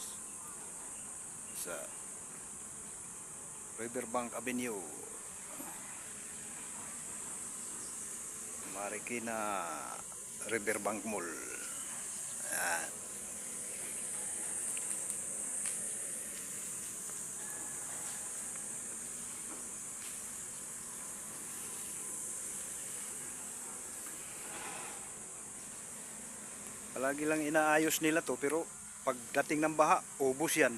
guys sa Riverbank Avenue. Marikina Riverbank Mall. Ayan. Palagi lang inaayos nila to pero pagdating ng baha, ubos yan.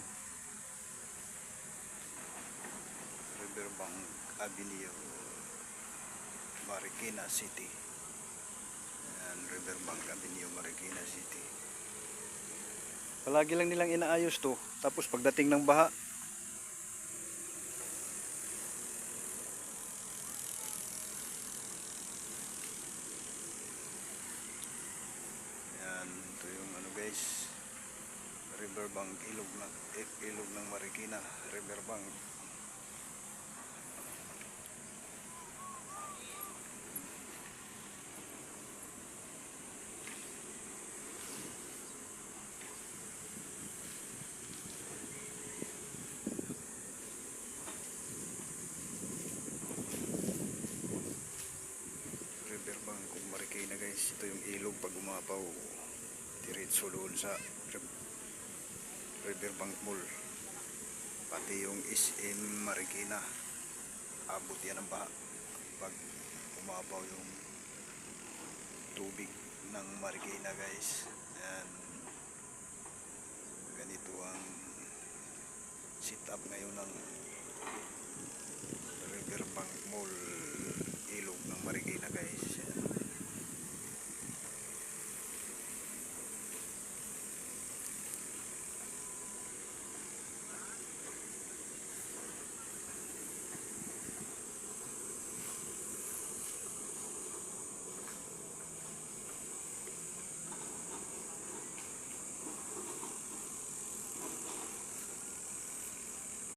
Riverbank Avenue, Marikina City. Yan, Riverbank Avenue, Marikina City. Palagi lang nilang inaayos to. Tapos pagdating ng baha, Yan, ito yung ano guys. Riverbank ilog ng ilog ng Marikina, Riverbank. Riverbank kung Marikina guys. Ito yung ilog pag umapaw. Diretso doon sa Riverbank Mall. Pati yung SM Marikina. Abot yan ang baha. Pag umapaw yung tubig ng Marikina guys. Yan. Ganito ang sit up ngayon ng Riverbank Mall